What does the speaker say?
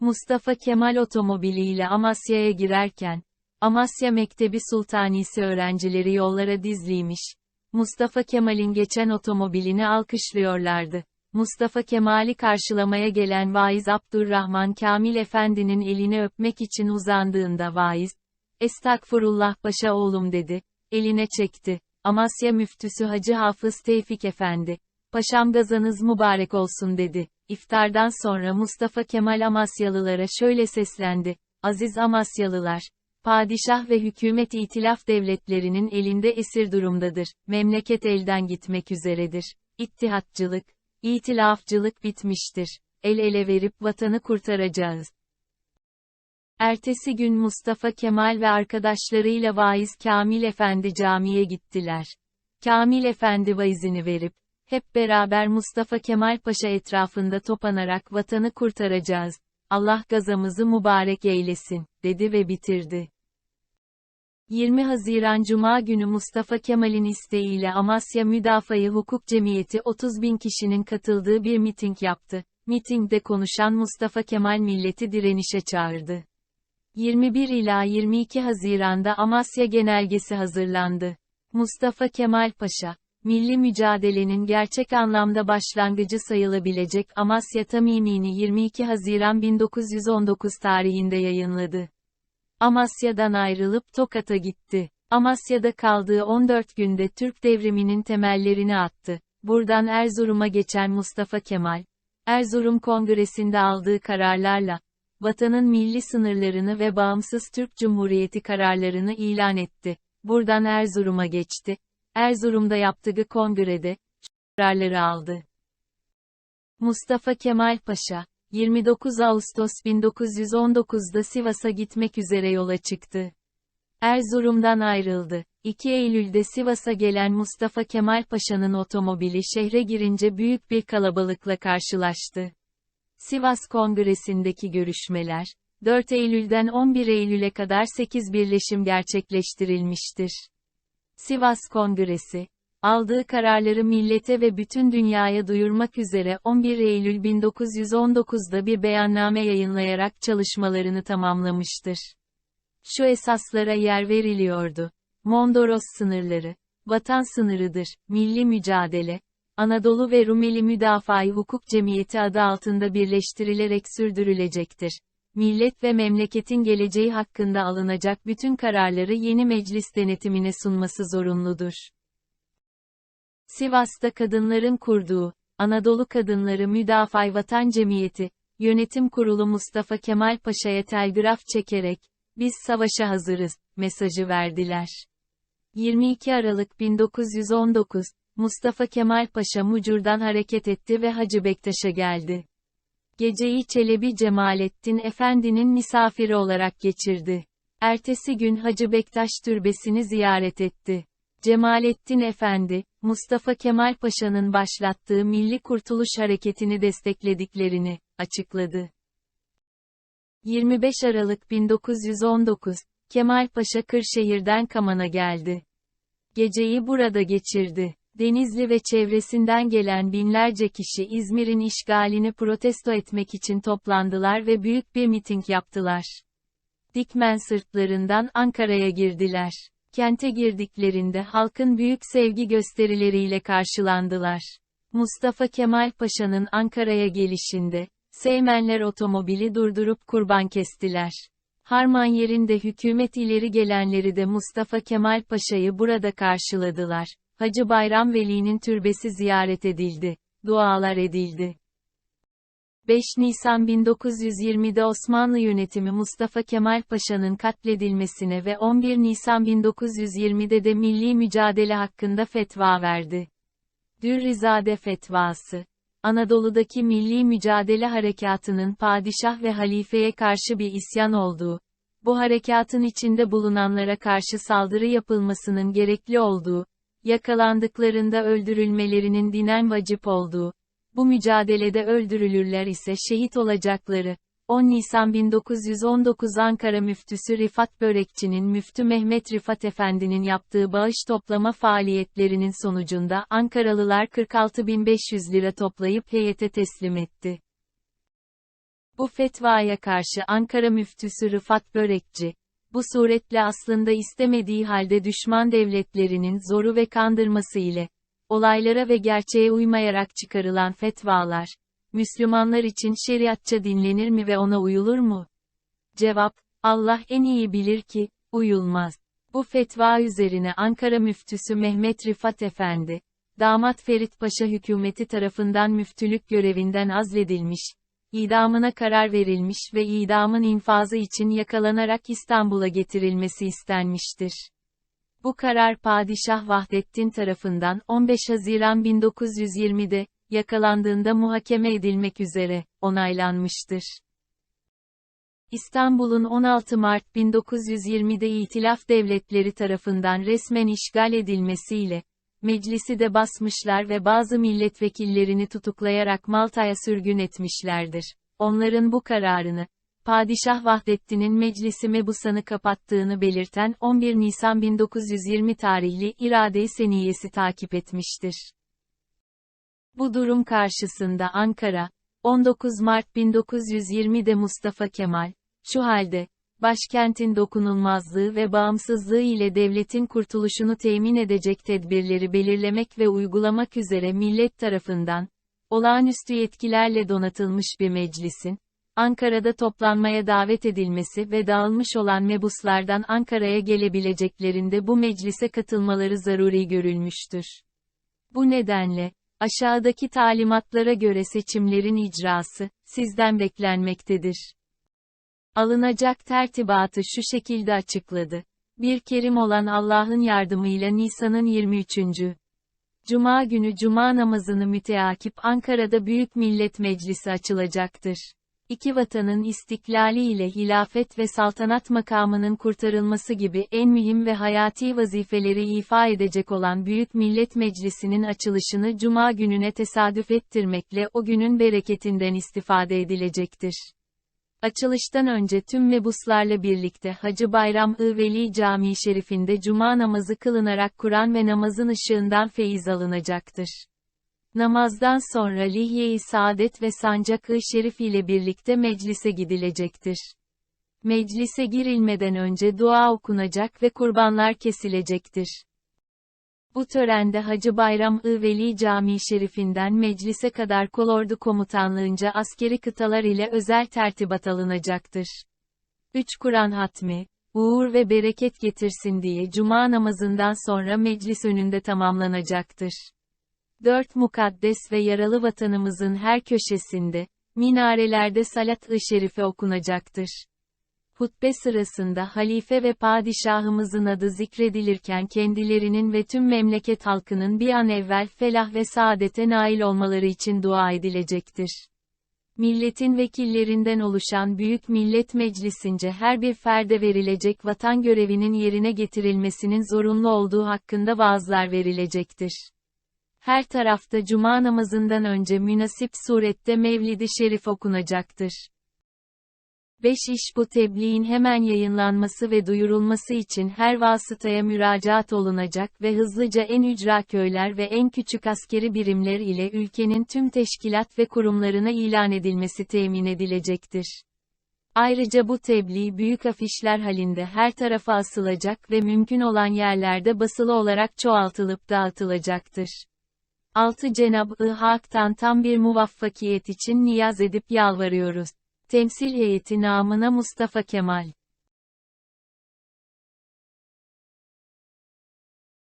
Mustafa Kemal otomobiliyle Amasya'ya girerken, Amasya Mektebi Sultanisi öğrencileri yollara dizliymiş. Mustafa Kemal'in geçen otomobilini alkışlıyorlardı. Mustafa Kemal'i karşılamaya gelen vaiz Abdurrahman Kamil Efendi'nin elini öpmek için uzandığında vaiz, Estağfurullah paşa oğlum dedi, eline çekti. Amasya müftüsü Hacı Hafız Tevfik Efendi, paşam gazanız mübarek olsun dedi. İftardan sonra Mustafa Kemal Amasyalılara şöyle seslendi, Aziz Amasyalılar, Padişah ve hükümet itilaf devletlerinin elinde esir durumdadır. Memleket elden gitmek üzeredir. İttihatçılık, itilafçılık bitmiştir. El ele verip vatanı kurtaracağız. Ertesi gün Mustafa Kemal ve arkadaşlarıyla vaiz Kamil Efendi camiye gittiler. Kamil Efendi vaizini verip, hep beraber Mustafa Kemal Paşa etrafında topanarak vatanı kurtaracağız. Allah gazamızı mübarek eylesin, dedi ve bitirdi. 20 Haziran Cuma günü Mustafa Kemal'in isteğiyle Amasya Müdafaa Hukuk Cemiyeti 30 bin kişinin katıldığı bir miting yaptı. Mitingde konuşan Mustafa Kemal milleti direnişe çağırdı. 21 ila 22 Haziran'da Amasya Genelgesi hazırlandı. Mustafa Kemal Paşa, milli mücadelenin gerçek anlamda başlangıcı sayılabilecek Amasya Tamimi'ni 22 Haziran 1919 tarihinde yayınladı. Amasya'dan ayrılıp Tokat'a gitti. Amasya'da kaldığı 14 günde Türk devriminin temellerini attı. Buradan Erzurum'a geçen Mustafa Kemal, Erzurum Kongresi'nde aldığı kararlarla, vatanın milli sınırlarını ve bağımsız Türk Cumhuriyeti kararlarını ilan etti. Buradan Erzurum'a geçti. Erzurum'da yaptığı kongrede, kararları aldı. Mustafa Kemal Paşa, 29 Ağustos 1919'da Sivas'a gitmek üzere yola çıktı. Erzurum'dan ayrıldı. 2 Eylül'de Sivas'a gelen Mustafa Kemal Paşa'nın otomobili şehre girince büyük bir kalabalıkla karşılaştı. Sivas Kongresi'ndeki görüşmeler, 4 Eylül'den 11 Eylül'e kadar 8 birleşim gerçekleştirilmiştir. Sivas Kongresi, aldığı kararları millete ve bütün dünyaya duyurmak üzere 11 Eylül 1919'da bir beyanname yayınlayarak çalışmalarını tamamlamıştır. Şu esaslara yer veriliyordu. Mondros sınırları, vatan sınırıdır, milli mücadele, Anadolu ve Rumeli Müdafaa Hukuk Cemiyeti adı altında birleştirilerek sürdürülecektir. Millet ve memleketin geleceği hakkında alınacak bütün kararları yeni meclis denetimine sunması zorunludur. Sivas'ta kadınların kurduğu, Anadolu Kadınları Müdafaa Vatan Cemiyeti, Yönetim Kurulu Mustafa Kemal Paşa'ya telgraf çekerek, biz savaşa hazırız, mesajı verdiler. 22 Aralık 1919, Mustafa Kemal Paşa Mucur'dan hareket etti ve Hacı Bektaş'a geldi. Geceyi Çelebi Cemalettin Efendi'nin misafiri olarak geçirdi. Ertesi gün Hacı Bektaş türbesini ziyaret etti. Cemalettin Efendi, Mustafa Kemal Paşa'nın başlattığı Milli Kurtuluş Hareketi'ni desteklediklerini açıkladı. 25 Aralık 1919, Kemal Paşa Kırşehir'den Kaman'a geldi. Geceyi burada geçirdi. Denizli ve çevresinden gelen binlerce kişi İzmir'in işgalini protesto etmek için toplandılar ve büyük bir miting yaptılar. Dikmen sırtlarından Ankara'ya girdiler. Kente girdiklerinde halkın büyük sevgi gösterileriyle karşılandılar. Mustafa Kemal Paşa'nın Ankara'ya gelişinde, Seymenler otomobili durdurup kurban kestiler. Harman yerinde hükümet ileri gelenleri de Mustafa Kemal Paşa'yı burada karşıladılar. Hacı Bayram Veli'nin türbesi ziyaret edildi. Dualar edildi. 5 Nisan 1920'de Osmanlı yönetimi Mustafa Kemal Paşa'nın katledilmesine ve 11 Nisan 1920'de de milli mücadele hakkında fetva verdi. Dürrizade fetvası Anadolu'daki milli mücadele harekatının padişah ve halifeye karşı bir isyan olduğu, bu harekatın içinde bulunanlara karşı saldırı yapılmasının gerekli olduğu, yakalandıklarında öldürülmelerinin dinen vacip olduğu, bu mücadelede öldürülürler ise şehit olacakları, 10 Nisan 1919 Ankara Müftüsü Rifat Börekçi'nin Müftü Mehmet Rifat Efendi'nin yaptığı bağış toplama faaliyetlerinin sonucunda Ankaralılar 46.500 lira toplayıp heyete teslim etti. Bu fetvaya karşı Ankara müftüsü Rıfat Börekçi, bu suretle aslında istemediği halde düşman devletlerinin zoru ve kandırması ile, olaylara ve gerçeğe uymayarak çıkarılan fetvalar, Müslümanlar için şeriatça dinlenir mi ve ona uyulur mu? Cevap, Allah en iyi bilir ki, uyulmaz. Bu fetva üzerine Ankara müftüsü Mehmet Rifat Efendi, damat Ferit Paşa hükümeti tarafından müftülük görevinden azledilmiş, idamına karar verilmiş ve idamın infazı için yakalanarak İstanbul'a getirilmesi istenmiştir. Bu karar Padişah Vahdettin tarafından 15 Haziran 1920'de, yakalandığında muhakeme edilmek üzere, onaylanmıştır. İstanbul'un 16 Mart 1920'de İtilaf Devletleri tarafından resmen işgal edilmesiyle, meclisi de basmışlar ve bazı milletvekillerini tutuklayarak Malta'ya sürgün etmişlerdir. Onların bu kararını, Padişah Vahdettin'in meclisi mebusanı kapattığını belirten 11 Nisan 1920 tarihli irade-i seniyesi takip etmiştir. Bu durum karşısında Ankara, 19 Mart 1920'de Mustafa Kemal, şu halde, başkentin dokunulmazlığı ve bağımsızlığı ile devletin kurtuluşunu temin edecek tedbirleri belirlemek ve uygulamak üzere millet tarafından, olağanüstü yetkilerle donatılmış bir meclisin, Ankara'da toplanmaya davet edilmesi ve dağılmış olan mebuslardan Ankara'ya gelebileceklerinde bu meclise katılmaları zaruri görülmüştür. Bu nedenle, aşağıdaki talimatlara göre seçimlerin icrası, sizden beklenmektedir. Alınacak tertibatı şu şekilde açıkladı. Bir kerim olan Allah'ın yardımıyla Nisan'ın 23. Cuma günü Cuma namazını müteakip Ankara'da Büyük Millet Meclisi açılacaktır. İki vatanın istiklali ile hilafet ve saltanat makamının kurtarılması gibi en mühim ve hayati vazifeleri ifa edecek olan Büyük Millet Meclisi'nin açılışını Cuma gününe tesadüf ettirmekle o günün bereketinden istifade edilecektir. Açılıştan önce tüm mebuslarla birlikte Hacı Bayram-ı Veli Camii Şerifinde cuma namazı kılınarak Kur'an ve namazın ışığından feyiz alınacaktır. Namazdan sonra Lihye-i Saadet ve Sancak-ı Şerif ile birlikte meclise gidilecektir. Meclise girilmeden önce dua okunacak ve kurbanlar kesilecektir. Bu törende Hacı Bayram-ı Veli Camii Şerifinden meclise kadar kolordu komutanlığınca askeri kıtalar ile özel tertibat alınacaktır. 3 Kur'an hatmi, uğur ve bereket getirsin diye cuma namazından sonra meclis önünde tamamlanacaktır. 4 Mukaddes ve yaralı vatanımızın her köşesinde, minarelerde salat-ı şerife okunacaktır hutbe sırasında halife ve padişahımızın adı zikredilirken kendilerinin ve tüm memleket halkının bir an evvel felah ve saadete nail olmaları için dua edilecektir. Milletin vekillerinden oluşan Büyük Millet Meclisince her bir ferde verilecek vatan görevinin yerine getirilmesinin zorunlu olduğu hakkında vaazlar verilecektir. Her tarafta cuma namazından önce münasip surette Mevlid-i Şerif okunacaktır. 5 iş bu tebliğin hemen yayınlanması ve duyurulması için her vasıtaya müracaat olunacak ve hızlıca en ücra köyler ve en küçük askeri birimler ile ülkenin tüm teşkilat ve kurumlarına ilan edilmesi temin edilecektir. Ayrıca bu tebliğ büyük afişler halinde her tarafa asılacak ve mümkün olan yerlerde basılı olarak çoğaltılıp dağıtılacaktır. 6 Cenab-ı Hak'tan tam bir muvaffakiyet için niyaz edip yalvarıyoruz. Temsil heyeti namına Mustafa Kemal